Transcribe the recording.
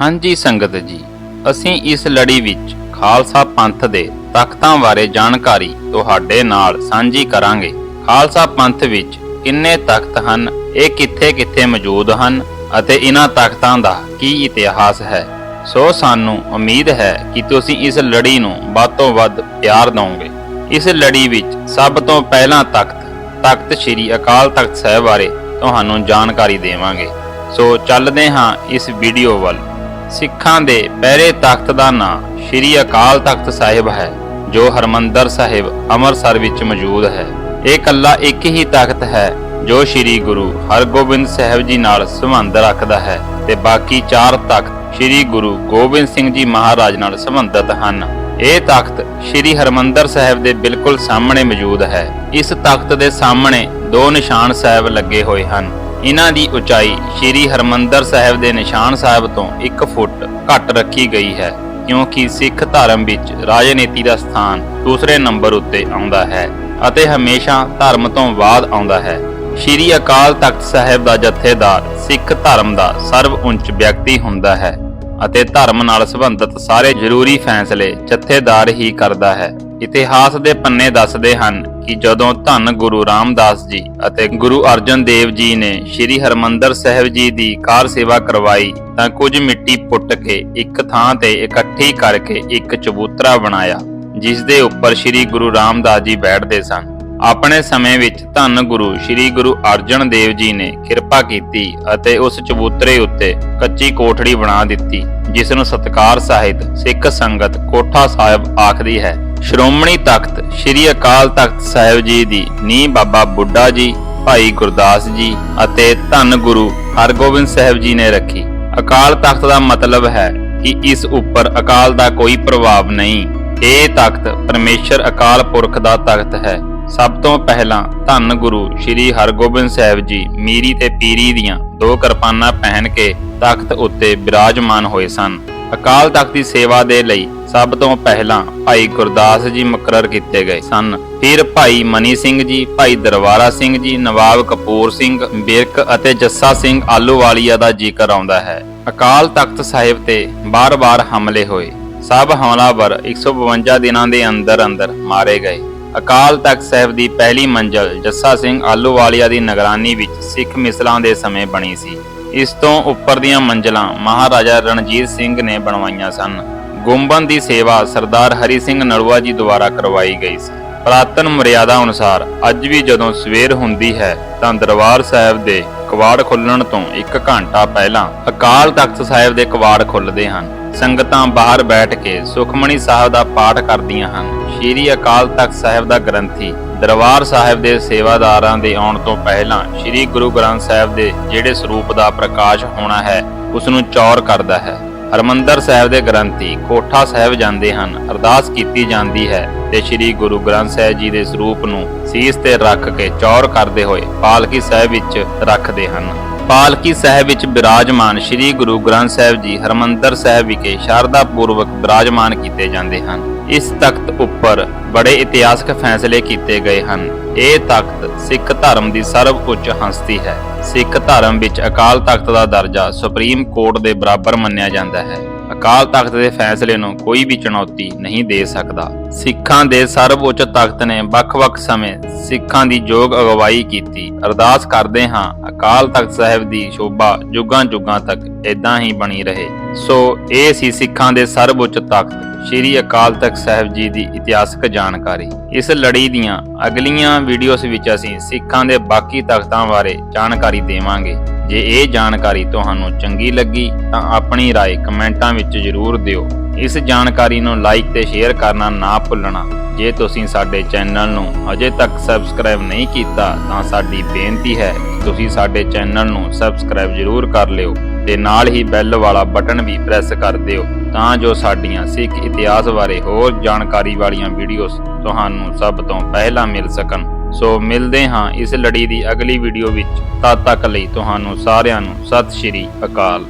ਹਾਂਜੀ ਸੰਗਤ ਜੀ, ਅਸੀਂ ਇਸ ਲੜੀ ਵਿੱਚ ਖਾਲਸਾ ਪੰਥ ਦੇ ਤਖਤਾਂ ਬਾਰੇ ਜਾਣਕਾਰੀ ਤੁਹਾਡੇ ਨਾਲ ਸਾਂਝੀ ਕਰਾਂਗੇ। ਖਾਲਸਾ ਪੰਥ ਵਿੱਚ ਕਿੰਨੇ ਤਖਤ ਹਨ, ਇਹ ਕਿੱਥੇ-ਕਿੱਥੇ ਮੌਜੂਦ ਹਨ ਅਤੇ ਇਹਨਾਂ ਤਖਤਾਂ ਦਾ ਕੀ ਇਤਿਹਾਸ ਹੈ? ਸੋ ਸਾਨੂੰ ਉਮੀਦ ਹੈ ਕਿ ਤੁਸੀਂ ਇਸ ਲੜੀ ਨੂੰ ਵੱਧ ਤੋਂ ਵੱਧ ਪਿਆਰ ਦਿਓਗੇ। ਇਸ ਲੜੀ ਵਿੱਚ ਸਭ ਤੋਂ ਪਹਿਲਾਂ ਤਖਤ ਤਖਤ ਸ੍ਰੀ ਅਕਾਲ ਤਖਤ ਸਾਹਿਬ ਬਾਰੇ ਤੁਹਾਨੂੰ ਜਾਣਕਾਰੀ ਦੇਵਾਂਗੇ। ਸੋ ਚੱਲਦੇ ਹਾਂ ਇਸ ਵੀਡੀਓ ਵੱਲ। ਸਿੱਖਾਂ ਦੇ ਪਹਿਰੇ ਤਖਤ ਦਾ ਨਾਂ ਸ੍ਰੀ ਅਕਾਲ ਤਖਤ ਸਾਹਿਬ ਹੈ, ਜੋ ਹਰਮੰਦਰ ਸਾਹਿਬ ਅੰਮ੍ਰਿਤਸਰ ਵਿੱਚ ਮੌਜੂਦ ਹੈ। ਇਹ ਕੱਲਾ ਇੱਕ ਹੀ ਤਖਤ ਹੈ, ਜੋ ਸ੍ਰੀ ਗੁਰੂ ਹਰਗੋਬਿੰਦ ਸਾਹਿਬ ਜੀ ਨਾਲ ਸੰਬੰਧ ਰੱਖਦਾ ਹੈ ਤੇ ਬਾਕੀ ਚਾਰ ਤਖਤ ਸ੍ਰੀ ਗੁਰੂ ਗੋਬਿੰਦ ਸਿੰਘ ਜੀ ਮਹਾਰਾਜ ਨਾਲ ਸੰਬੰਧਿਤ ਹਨ। ਇਹ ਤਖਤ ਸ੍ਰੀ ਹਰਮੰਦਰ ਸਾਹਿਬ ਦੇ ਬਿਲਕੁਲ ਸਾਹਮਣੇ ਮੌਜੂਦ ਹੈ। ਇਸ ਤਖਤ ਦੇ ਸਾਹਮਣੇ ਦੋ ਨਿਸ਼ਾਨ ਸਾਹਿਬ ਲੱਗੇ ਹੋਏ ਹਨ। ਇਹਨਾਂ ਦੀ ਉਚਾਈ ਸ੍ਰੀ ਹਰਮੰਦਰ ਸਾਹਿਬ ਦੇ ਨਿਸ਼ਾਨ ਸਾਹਿਬ ਤੋਂ 1 ਫੁੱਟ ਘੱਟ ਰੱਖੀ ਗਈ ਹੈ, ਕਿਉਂਕਿ ਸਿੱਖ ਧਰਮ ਵਿੱਚ ਰਾਜਨੀਤੀ ਦਾ ਸਥਾਨ ਦੂਸਰੇ ਨੰਬਰ ਉੱਤੇ ਆਉਂਦਾ ਹੈ ਅਤੇ ਹਮੇਸ਼ਾ ਧਰਮ ਤੋਂ ਬਾਅਦ ਆਉਂਦਾ ਹੈ। ਸ੍ਰੀ ਅਕਾਲ ਤਖਤ ਸਾਹਿਬ ਦਾ ਜਥੇਦਾਰ ਸਿੱਖ ਧਰਮ ਦਾ ਸਰਵ ਉੱਚ ਵਿਅਕਤੀ ਹੁੰਦਾ ਹੈ ਅਤੇ ਧਰਮ ਨਾਲ ਸੰਬੰਧਿਤ ਸਾਰੇ ਜ਼ਰੂਰੀ ਫੈਸਲੇ ਜਥੇਦਾਰ ਹੀ ਕਰਦਾ ਹੈ। ਇਤਿਹਾਸ ਦੇ ਪੰਨੇ ਦੱਸਦੇ ਹਨ ਕਿ ਜਦੋਂ ਧੰਨ ਗੁਰੂ ਰਾਮਦਾਸ ਜੀ ਅਤੇ ਗੁਰੂ ਅਰਜਨ ਦੇਵ ਜੀ ਨੇ ਸ੍ਰੀ ਹਰਮੰਦਰ ਸਾਹਿਬ ਜੀ ਦੀ ਕਾਰ ਸੇਵਾ ਕਰਵਾਈ, ਤਾਂ ਕੁਝ ਮਿੱਟੀ ਪੁੱਟ ਕੇ ਇੱਕ ਥਾਂ ਤੇ ਇਕੱਠੀ ਕਰਕੇ ਇੱਕ ਚਬੂਤਰਾ ਬਣਾਇਆ, ਜਿਸ ਦੇ ਉੱਪਰ ਸ੍ਰੀ ਗੁਰੂ ਰਾਮਦਾਸ ਜੀ ਬੈਠਦੇ ਸਨ। ਆਪਣੇ ਸਮੇਂ ਵਿੱਚ ਧੰਨ ਗੁਰੂ ਸ੍ਰੀ ਗੁਰੂ ਅਰਜਨ ਦੇਵ ਜੀ ਨੇ ਕਿਰਪਾ ਕੀਤੀ ਅਤੇ ਉਸ ਚਬੂਤਰੇ ਉੱਤੇ ਕੱਚੀ ਕੋਠੜੀ ਬਣਾ ਦਿੱਤੀ, ਜਿਸ ਨੂੰ ਸਤਕਾਰ ਸਾਹਿਤ ਸਿੱਖ ਸੰਗਤ ਕੋਠਾ ਸਾਹਿਬ ਆਖਦੀ ਹੈ। ਸ਼੍ਰੋਮਣੀ ਤਖਤ ਸ੍ਰੀ ਅਕਾਲ ਤਖਤ ਸਾਹਿਬ ਜੀ ਦੀ ਨੀਂਹ ਬਾਬਾ ਬੁੱਢਾ ਜੀ, ਭਾਈ ਗੁਰਦਾਸ ਜੀ ਅਤੇ ਧੰਨ ਗੁਰੂ ਹਰਗੋਬਿੰਦ ਸਾਹਿਬ ਜੀ ਨੇ ਰੱਖੀ। ਅਕਾਲ ਤਖਤ ਦਾ ਮਤਲਬ ਹੈ ਕਿ ਇਸ ਉੱਪਰ ਅਕਾਲ ਦਾ ਕੋਈ ਪ੍ਰਭਾਵ ਨਹੀਂ। ਇਹ ਤਖਤ ਪਰਮੇਸ਼ਰ ਅਕਾਲ ਪੁਰਖ ਦਾ ਤਖਤ ਹੈ। ਸਭ ਤੋਂ ਪਹਿਲਾਂ ਧੰਨ ਗੁਰੂ ਸ੍ਰੀ ਹਰਗੋਬਿੰਦ ਸਾਹਿਬ ਜੀ ਮੀਰੀ ਤੇ ਪੀਰੀ ਦੀਆਂ ਦੋ ਕਿਰਪਾਨਾਂ ਪਹਿਨ ਕੇ ਤਖਤ ਉੱਤੇ ਬਿਰਾਜਮਾਨ ਹੋਏ ਸਨ। ਅਕਾਲ ਤਖਤ ਦੀ ਸੇਵਾ ਦੇ ਲਈ ਸਭ ਤੋਂ ਪਹਿਲਾਂ ਭਾਈ ਗੁਰਦਾਸ ਜੀ ਮੁਕਰਰ ਕੀਤੇ ਗਏ ਸਨ। ਫਿਰ ਭਾਈ ਮਨੀ ਸਿੰਘ ਜੀ, ਭਾਈ ਦਰਬਾਰਾ ਸਿੰਘ ਜੀ, ਨਵਾਬ ਕਪੂਰ ਸਿੰਘ ਬਿਰਕ ਅਤੇ ਜੱਸਾ ਸਿੰਘ ਆਲੂਵਾਲੀਆ ਦਾ ਜ਼ਿਕਰ ਆਉਂਦਾ ਹੈ। ਅਕਾਲ ਤਖਤ ਸਾਹਿਬ ਤੇ ਬਾਰ-ਬਾਰ ਹਮਲੇ ਹੋਏ। ਸਭ ਹਮਲਾਵਰ 152 ਦਿਨਾਂ ਦੇ ਅੰਦਰ ਅੰਦਰ ਮਾਰੇ ਗਏ। ਅਕਾਲ ਤਖਤ ਸਾਹਿਬ ਦੀ ਪਹਿਲੀ ਮੰਜ਼ਲ ਜੱਸਾ ਸਿੰਘ ਆਲੂਵਾਲੀਆ ਦੀ ਨਿਗਰਾਨੀ ਵਿੱਚ ਸਿੱਖ ਮਿਸਲਾਂ ਦੇ ਸਮੇਂ ਬਣੀ ਸੀ। ਇਸ ਤੋਂ ਉੱਪਰ ਦੀਆਂ ਮੰਜ਼ਲਾਂ ਮਹਾਰਾਜਾ ਰਣਜੀਤ ਸਿੰਘ ਨੇ ਬਣਵਾਈਆਂ ਸਨ। ਗੁੰਬਨ ਦੀ ਸੇਵਾ ਸਰਦਾਰ ਹਰੀ ਸਿੰਘ ਨਲੂਆ ਜੀ ਦੁਆਰਾ ਕਰਵਾਈ ਗਈ ਸੀ। ਪ੍ਰਾਤਨ ਮਰਿਆਦਾ ਅਨੁਸਾਰ ਅੱਜ ਵੀ ਜਦੋਂ ਸਵੇਰ ਹੁੰਦੀ ਹੈ ਤਾਂ ਦਰਬਾਰ ਸਾਹਿਬ ਦੇ ਕਵਾੜ ਖੁੱਲਣ ਤੋਂ 1 ਘੰਟਾ ਪਹਿਲਾਂ ਅਕਾਲ ਤਖਤ ਸਾਹਿਬ ਦੇ ਕਵਾੜ ਖੁੱਲਦੇ ਹਨ। ਸੰਗਤਾਂ ਬਾਹਰ ਬੈਠ ਕੇ ਸੁਖਮਣੀ ਸਾਹਿਬ ਦਾ ਪਾਠ ਕਰਦੀਆਂ ਹਨ। ਸ਼੍ਰੀ ਅਕਾਲ ਤਖਤ ਸਾਹਿਬ ਦਾ ਗ੍ਰੰਥੀ ਦਰਬਾਰ ਸਾਹਿਬ ਦੇ ਸੇਵਾਦਾਰਾਂ ਦੇ ਆਉਣ ਤੋਂ ਪਹਿਲਾਂ ਸ਼੍ਰੀ ਗੁਰੂ ਗ੍ਰੰਥ ਸਾਹਿਬ ਦੇ ਜਿਹੜੇ ਸਰੂਪ ਦਾ ਪ੍ਰਕਾਸ਼ ਹੋਣਾ ਹੈ, ਉਸ ਨੂੰ ਚੌਰ ਕਰਦਾ ਹੈ। ਹਰਮੰਦਰ ਸਾਹਿਬ ਦੇ ਗ੍ਰੰਥੀ ਕੋਠਾ ਸਾਹਿਬ ਜਾਂਦੇ ਹਨ, ਅਰਦਾਸ ਕੀਤੀ ਜਾਂਦੀ ਹੈ ਤੇ ਸ੍ਰੀ ਗੁਰੂ ਗ੍ਰੰਥ ਸਾਹਿਬ ਜੀ ਦੇ ਸਰੂਪ ਨੂੰ ਸੀਸ ਤੇ ਰੱਖ ਕੇ ਚੌਰ ਕਰਦੇ ਹੋਏ ਪਾਲਕੀ ਸਾਹਿਬ ਵਿੱਚ ਰੱਖਦੇ ਹਨ। ਪਾਲਕੀ ਸਾਹਿਬ ਵਿੱਚ ਬਿਰਾਜਮਾਨ ਸ੍ਰੀ ਗੁਰੂ ਗ੍ਰੰਥ ਸਾਹਿਬ ਜੀ ਹਰਮੰਦਰ ਸਾਹਿਬ ਵਿਖੇ ਸ਼ਰਧਾ ਪੂਰਵਕ ਬਿਰਾਜਮਾਨ ਕੀਤੇ ਜਾਂਦੇ ਹਨ। ਇਸ ਤਖਤ ਉੱਪਰ ਬੜੇ ਇਤਿਹਾਸਕ ਫੈਸਲੇ ਕੀਤੇ ਗਏ ਹਨ। ਇਹ ਤਖਤ ਸਿੱਖ ਧਰਮ ਦੀ ਸਰਵ ਉੱਚ ਹਸਤੀ ਹੈ। ਸਿੱਖ ਧਰਮ ਵਿੱਚ ਅਕਾਲ ਤਖਤ ਦਾ ਦਰਜਾ ਸੁਪਰੀਮ ਕੋਰਟ ਦੇ ਬਰਾਬਰ ਮੰਨਿਆ ਜਾਂਦਾ ਹੈ। ਅਕਾਲ ਤਖਤ ਦੇ ਫੈਸਲੇ ਨੂੰ ਕੋਈ ਵੀ ਚੁਣੌਤੀ ਨਹੀਂ ਦੇ ਸਕਦਾ। ਸਿੱਖਾਂ ਦੇ ਸਰਵਉੱਚ ਤਖਤ ਨੇ ਵੱਖ-ਵੱਖ ਸਮੇਂ ਸਿੱਖਾਂ ਦੀ ਯੋਗ ਅਗਵਾਈ ਕੀਤੀ। ਅਰਦਾਸ ਕਰਦੇ ਹਾਂ, ਅਕਾਲ ਤਖਤ ਸਾਹਿਬ ਦੀ ਸ਼ੋਭਾ ਜੁਗਾਂ-ਜੁਗਾਂ ਤੱਕ ਇਦਾਂ ਹੀ ਬਣੀ ਰਹੇ। ਸੋ, ਇਹ ਸੀ ਸਿੱਖਾਂ ਦੇ ਸਰਵਉੱਚ ਤਖਤ। ਸ਼੍ਰੀ ਅਕਾਲ ਤਖਤ ਸਾਹਿਬ ਜੀ ਦੀ ਇਤਿਹਾਸਕ ਜਾਣਕਾਰੀ ਇਸ ਲੜੀ ਦੀਆਂ ਅਗਲੀਆਂ ਵੀਡੀਓਜ਼ ਵਿੱਚ ਅਸੀਂ ਸਿੱਖਾਂ ਦੇ ਬਾਕੀ ਤਖਤਾਂ ਬਾਰੇ ਜਾਣਕਾਰੀ ਦੇਵਾਂਗੇ ਜੇ ਇਹ ਜਾਣਕਾਰੀ ਤੁਹਾਨੂੰ ਚੰਗੀ ਲੱਗੀ ਤਾਂ ਆਪਣੀ رائے ਕਮੈਂਟਾਂ ਵਿੱਚ ਜ਼ਰੂਰ ਦਿਓ ਇਸ ਜਾਣਕਾਰੀ ਨੂੰ ਲਾਈਕ ਤੇ ਸ਼ੇਅਰ ਕਰਨਾ ਨਾ ਭੁੱਲਣਾ ਜੇ ਤੁਸੀਂ ਸਾਡੇ ਚੈਨਲ ਨੂੰ ਅਜੇ ਤੱਕ ਸਬਸਕ੍ਰਾਈਬ ਨਹੀਂ ਕੀਤਾ ਤਾਂ ਸਾਡੀ ਬੇਨਤੀ ਹੈ ਕਿ ਤੁਸੀਂ ਸਾਡੇ ਚੈਨਲ ਨੂੰ ਸਬਸਕ੍ਰਾਈਬ ਜ਼ਰੂਰ ਕਰ ਲਿਓ ਤੇ ਨਾਲ ਹੀ ਬੈਲ ਵਾਲਾ ਬਟਨ ਵੀ ਪ੍ਰੈਸ ਕਰ ਦਿਓ ਤਾਂ ਜੋ ਸਾਡੀਆਂ ਸਿੱਖ ਇਤਿਹਾਸ ਬਾਰੇ ਹੋਰ ਜਾਣਕਾਰੀ ਵਾਲੀਆਂ ਵੀਡੀਓਜ਼ ਤੁਹਾਨੂੰ ਸਭ ਤੋਂ ਪਹਿਲਾਂ ਮਿਲ ਸਕਣ। ਸੋ ਮਿਲਦੇ ਹਾਂ ਇਸ ਲੜੀ ਦੀ ਅਗਲੀ ਵੀਡੀਓ ਵਿੱਚ। ਤਦ ਤੱਕ ਲਈ ਤੁਹਾਨੂੰ ਸਾਰਿਆਂ ਨੂੰ ਸਤਿ ਸ਼੍ਰੀ ਅਕਾਲ।